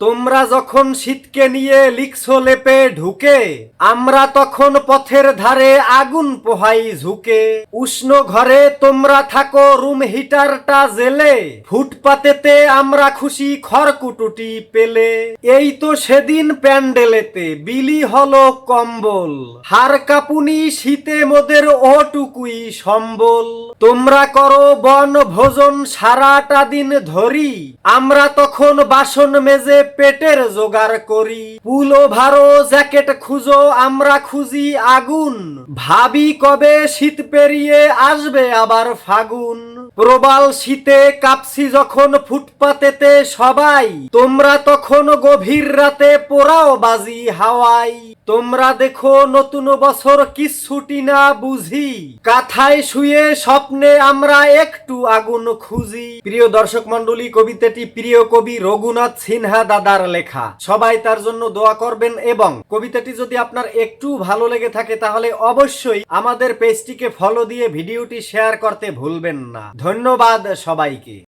তোমরা যখন শীতকে নিয়ে লিখছো লেপে ঢুকে, আমরা তখন পথের ধারে আগুন পোহাই ঝুঁকে। উষ্ণ ঘরে তোমরা থাকো রুম হিটারটা জেলে, ফুটপাতেতে আমরা খুশি খড়কুটুটি পেলে। এই তো সেদিন প্যান্ডেলেতে বিলি হলো কম্বল হার কাপুনি শীতে মোদের ওটুকুই সম্বল। তোমরা করো বন ভোজন সারাটা দিন ধরি। আমরা তখন বাসন মেজে পেটের জোগাড় করি। পুলো ভারো, জ্যাকেট খুঁজো, আমরা খুঁজি আগুন। ভাবি কবে শীত পেরিয়ে আসবে আবার ফাগুন। প্রবাল শীতে কাঁপছি যখন ফুটপাতেতে সবাই। তোমরা তখন গভীর রাতে পোড়াও বাজি হাওয়াই। তোমরা দেখো নতুন বছর কিচ্ছুটি না বুঝি। কাথায় শুয়ে স্বপ্নে আমরা একটু আগুন খুঁজি। প্রিয় দর্শক মন্ডলী কবিতাটি প্রিয় কবি রঘুনাথ সিনহা দাদার লেখা। সবাই তার জন্য দোয়া করবেন এবং কবিতাটি যদি আপনার একটু ভালো লেগে থাকে তাহলে অবশ্যই আমাদের পেজটিকে ফলো দিয়ে ভিডিওটি শেয়ার করতে ভুলবেন না। ধন্যবাদ সবাইকে।